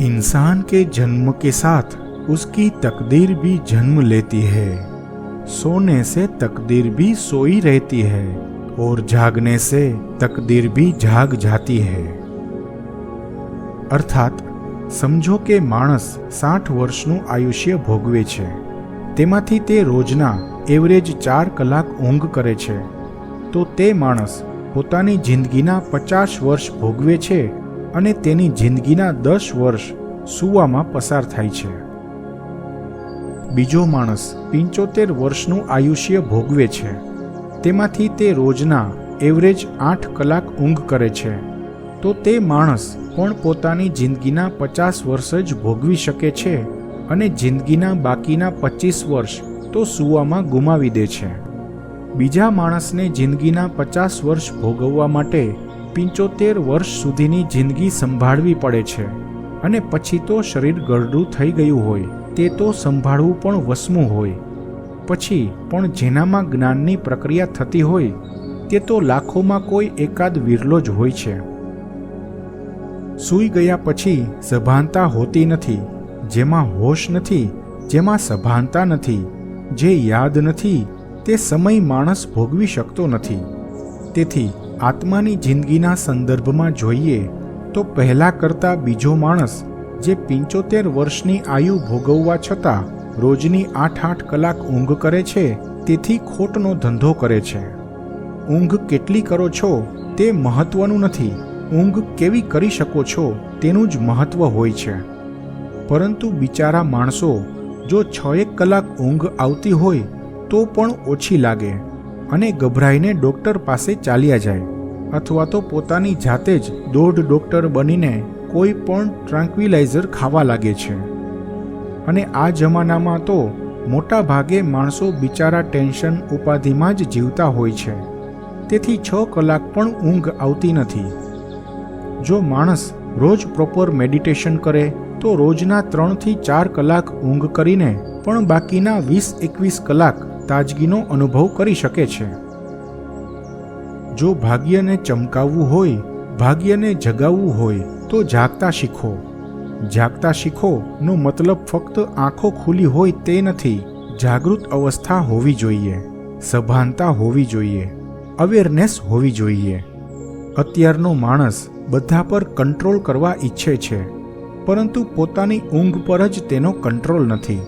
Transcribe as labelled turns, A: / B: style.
A: इंसान के जन्म के साथ उसकी तकदीर भी जन्म लेती है सोने से तकदीर भी सोई रहती है और जागने से तकदीर भी जाग जाती है અર્થાત સમજો કે માણસ સાઠ વર્ષનું આયુષ્ય ભોગવે છે તેમાંથી તે રોજના એવરેજ ચાર કલાક ઊંઘ કરે છે તો તે માણસ પોતાની જિંદગીના પચાસ વર્ષ ભોગવે છે અને તેની જિંદગીના દસ વર્ષ સૂવામાં પસાર થાય છે. બીજો માણસ પિંચોતેર વર્ષનું આયુષ્ય ભોગવે છે. તેમાંથી તે રોજના એવરેજ આઠ કલાક ઊંઘ કરે છે. તો તે માણસ પણ પોતાની જિંદગીના પચાસ વર્ષ જ ભોગવી શકે છે અને જિંદગીના બાકીના પચીસ વર્ષ તો સૂવામાં ગુમાવી દે છે. બીજા માણસને જિંદગીના પચાસ વર્ષ ભોગવવા માટે પિંચોતેર વર્ષ સુધીની જિંદગી સંભાળવી પડે છે અને પછી તો શરીર ગરડું થઈ ગયું હોય, તે તો સંભાળવું પણ વસમું હોય. પછી પણ જેનામાં જ્ઞાનની પ્રક્રિયા થતી હોય, તે તો લાખોમાં કોઈ એકાદ વિરલો જ હોય છે. સૂઈ ગયા પછી સભાનતા હોતી નથી, જેમાં હોશ નથી, જેમાં સભાનતા નથી, જે યાદ નથી, તે સમય માણસ ભોગવી શકતો નથી. તેથી આત્માની જિંદગીના સંદર્ભમાં જોઈએ તો પહેલા કરતા બીજો માણસ જે પિંચોતેર વર્ષની આયુ ભોગવવા છતાં રોજની આઠ આઠ કલાક ઊંઘ કરે છે, તેથી ખોટનો ધંધો કરે છે. ઊંઘ કેટલી કરો છો તે મહત્વનું નથી. ઊંઘ કેવી કરી શકો છો તેનું જ મહત્વ હોય છે. પરંતુ બિચારા માણસો જો છ એક કલાક ઊંઘ આવતી હોય તો પણ ઓછી લાગે. અને ગભરાઈને ડૉક્ટર પાસે ચાલ્યા જાય, અથવા તો પોતાની જાતે જ દોઢ ડૉક્ટર બનીને કોઈ પણ ટ્રાન્ક્વિલાઇઝર ખાવા લાગે છે. અને આ જમાનામાં તો મોટા ભાગે માણસો બિચારા ટેન્શન ઉપાધિમાં જ જીવતા હોય છે. તેથી છ કલાક પણ ઊંઘ આવતી નથી. જો માણસ રોજ પ્રોપર મેડિટેશન કરે, તો રોજના ત્રણથી ચાર કલાક ઊંઘ કરીને પણ બાકીના વીસ એકવીસ કલાક તાજગીનો અનુભવ કરી શકે છે. જો ભાગ્યને ચમકાવવું હોય, ભાગ્યને જગાવવું હોય, તો જાગતા શીખો. જાગતા શીખો નો મતલબ ફક્ત આંખો ખુલી હોય તે નથી, જાગૃત અવસ્થા હોવી જોઈએ, સભાનતા હોવી જોઈએ, અવેરનેસ હોવી જોઈએ. અત્યારનો માણસ બધા પર કંટ્રોલ કરવા ઈચ્છે છે, પરંતુ પોતાની ઊંઘ પર જ તેનો કંટ્રોલ નથી.